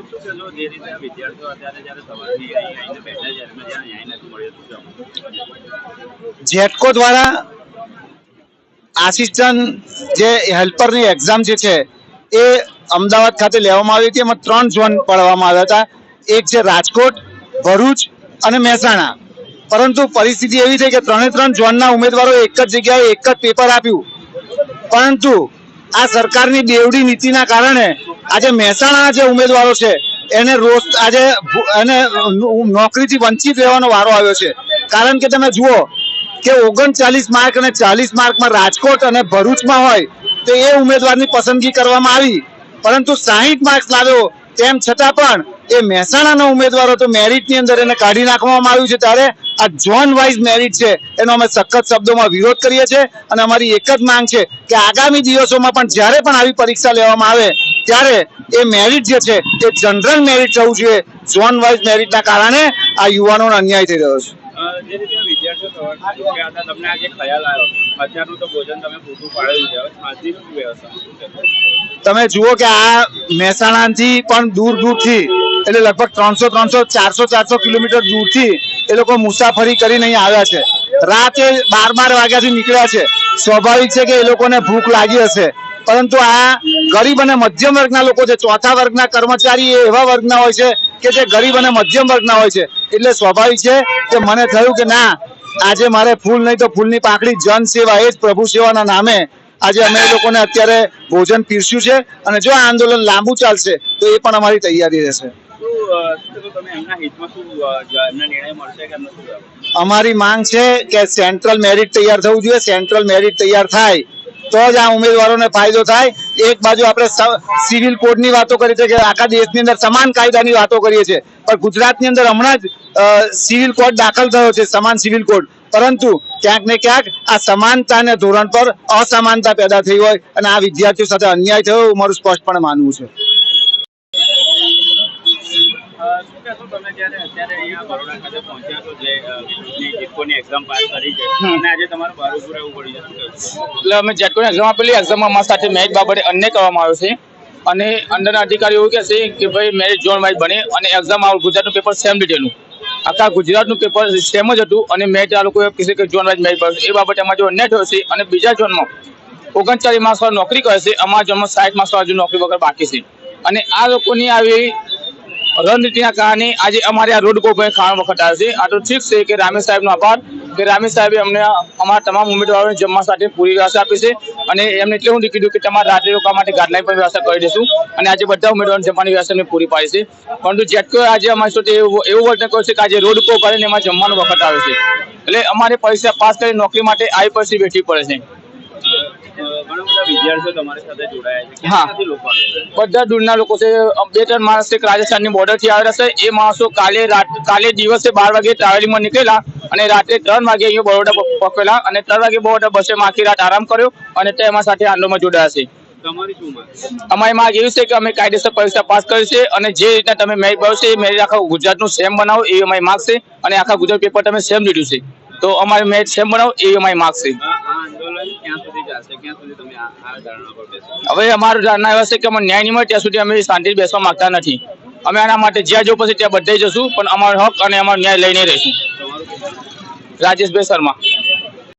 જે રીતે વિદ્યાર્થીઓ અત્યારે જ્યારે સવારથી અહીં આવીને બેઠા છે એમને જ્યાં ન્યાય નથી મળ્યો, શું જેટકો દ્વારા આસિસ્ટન્ટ જે હેલ્પરની એક્ઝામ જે છે, એ અમદાવાદ ખાતે લેવામાં આવી હતી. એમાં ત્રણ ઝોન પાડવામાં આવ્યા હતા. એક છે રાજકોટ, ભરૂચ અને મહેસાણા. પરંતુ પરિસ્થિતિ એવી થઈ કે ત્રણે ત્રણ ઝોનના ઉમેદવારો એક જ જગ્યાએ એક જ પેપર આપ્યું. પરંતુ આ સરકારની બેવડી નીતિના કારણે આજે મહેસાણાના જે ઉમેદવારો છે, એને રોજ આજે એને નોકરીથી વંચિત રહેવાનો વારો આવ્યો છે. કારણ કે તમે જુઓ કે ઓગણચાલીસ માર્ક અને ચાલીસ માર્કમાં રાજકોટ અને ભરૂચમાં હોય, તો એ ઉમેદવારની પસંદગી કરવામાં આવી. પરંતુ સાહીઠ માર્ક્સ લાવ્યો તેમ છતાં પણ એ મહેસાણાના ઉમેદવારો તો મેરિટની અંદર એને કાઢી નાખવામાં આવ્યું છે. ત્યારે આ ઝોન વાઇઝ મેરિટ છે. એનો અમે સખત શબ્દોમાં વિરોધ કરીએ છીએ અને અમારી એક જ માંગ છે કે આગામી દિવસોમાં પણ જ્યારે પણ આવી પરીક્ષા લેવામાં આવે, ત્યારે એ મેરિટ જે છે, એ જનરલ મેરિટ થવું જોઈએ. ઝોન વાઇઝ મેરિટના કારણે આ યુવાનોનો અન્યાય થઈ રહ્યો છે. જે રીતે વિદ્યાર્થીઓ ભૂખ્યા હતા તમને આજે ખ્યાલ આવ્યો. અત્યારનું તો ભોજન તમે પૂરું પાડેલું છે. શું વ્યવસ્થા? તમે જુઓ કે આ મહેસાણાથી પણ દૂર દૂરથી એટલે લગભગ ત્રણસો ત્રણસો, ચારસો ચારસો કિલોમીટર દૂરથી એ લોકો મુસાફરી કરીને અહીં આવ્યા છે. રાતે બાર બાર વાગ્યાથી નીકળ્યા છે. સ્વાભાવિક છે કે એ લોકોને ભૂખ લાગી હશે. પરંતુ આ ગરીબ અને મધ્યમ વર્ગના લોકો છે ચોથા વર્ગના કર્મચારી એ એવા વર્ગના હોય છે કે જે ગરીબ અને મધ્યમ વર્ગના હોય છે એટલે સ્વાભાવિક છે કે મને થયું કે ના આજે મારે ફૂલ નહીં તો ફૂલની પાકડી જન સેવા એ જ પ્રભુ સેવાના નામે આજે અમે એ લોકોને અત્યારે ભોજન પીરસ્યું છે અને જો આ આંદોલન લાંબુ ચાલશે તો એ પણ અમારી તૈયારી રહેશે? અમારી માંગ છે કે સેન્ટ્રલ મેરિટ તૈયાર થવું જોઈએ સેન્ટ્રલ મેરિટ તૈયાર થાય તો જ આ ઉમેદવારોને ફાયદો થાય. એક બાજુ આપણે સિવિલ કોડની વાતો કરીએ છીએ કે આખા દેશની અંદર સમાન કાયદાની વાતો કરીએ છીએ. પણ ગુજરાતની અંદર હમણાં જ સિવિલ કોડ દાખલ થયો છે, સમાન સિવિલ કોડ. પરંતુ ક્યાંક ને ક્યાંક આ સમાનતાને ધોરણ પર અસમાનતા પેદા થઈ હોય અને આ વિદ્યાર્થીઓ સાથે અન્યાય થયો મારું સ્પષ્ટપણે માનવું છે. કહેશો તમે જ્યારે અત્યારે અહીંયા બરોડા ખાતે પહોંચ્યા છો જે અ, એક્ઝામ પાસ કરી છે અને આજે તમારે બહાર રહેવું પડ્યું છે. એટલે અમે જેટકોની એક્ઝામ આપેલી એક્ઝામમાં અમારા સાથે મેચ બાબતે અન્ય કરવામાં આવ્યો છે. અને અંદરના અધિકારીઓ એવું કહેશે કે ભાઈ મેરેજ ઝોન વાઇઝ બને અને એક્ઝામ આ ગુજરાતનું પેપર સેમ લીધેલું આખા ગુજરાતનું પેપર સેમ જ હતું અને મેચ આ લોકો કહેશે કે ઝોન વાઇઝ મેચ બનશે એ બાબતે અમારે જો અન્યાય થયો છે અને બીજા ઝોનમાં ઓગણચાલીસ માસ નોકરી કરે છે અમારા ઝોનમાં સાઠ માસ નોકરી વગર બાકી છે. અને આ લોકોની આવી રણનીતિના કારણે આજે અમારે આ રોડ કોઈ ખાણ વખત આવે છે. આ તો ઠીક છે કે રામેશ સાહેબનો આભાર કે રામેશ સાહેબે અમને અમારા તમામ ઉમેદવારોને જમવા સાથે પૂરી વ્યવસ્થા આપી છે અને એમને એટલે હું કીધું કે તમારે રાત્રે રોકવા માટે ગાદલાની પણ વ્યવસ્થા કરી દઈશું અને આજે બધા ઉમેદવારોને જમવાની વ્યવસ્થા એમને પૂરી પાડી છે. પરંતુ જેટકો આજે અમારી સાથે એવું વર્તન કર્યું છે કે આજે રોડ કો કરીને એમાં જમવાનો વખત આવે છે. એટલે અમારે પરીક્ષા પાસ કરી નોકરી માટે આવી પરિસ્થિતિ વેઠવી પડે છે. હા. બધા દૂરના લોકો છે. બે ત્રણ માણસ એક રાજસ્થાનની બોર્ડરથી આવેલા છે. એ માણસો કાલે કાલે દિવસે બાર વાગે ટ્રાવેલિંગમાં નીકળેલા અને રાત્રે ત્રણ વાગે અહીંયા બરોડા પ- અને ત્રણ વાગે બરોડા બસે આખી રાત આરામ કર્યો અને તે એમાં સાથે આંદોલનમાં જોડાયા છે. અમારી માંગ એવી છે કે અમે કાયદેસર પરીક્ષા પાસ કરી છે અને જે રીતના તમે મેરિટ બનાવો છે એ મેરિટ આખા ગુજરાતનું સેમ બનાવો એવી અમારી માંગ છે અને આખા ગુજરાત પેપર તમે સેમ લીધું છે. તો અમારી મેરિટ સેમ બનાવો એ અમારી માંગ છે. હવે અમારું ધારણા એવા છે કે અમને ન્યાય નહીં મળે ત્યાં સુધી અમે શાંતિ બેસવા માંગતા નથી. અમે આના માટે જ્યાં જવું પડશે ત્યાં બધા જશું પણ અમારો હક અને અમારો ન્યાય લઈને રહીશું. રાજેશભાઈ શર્મા.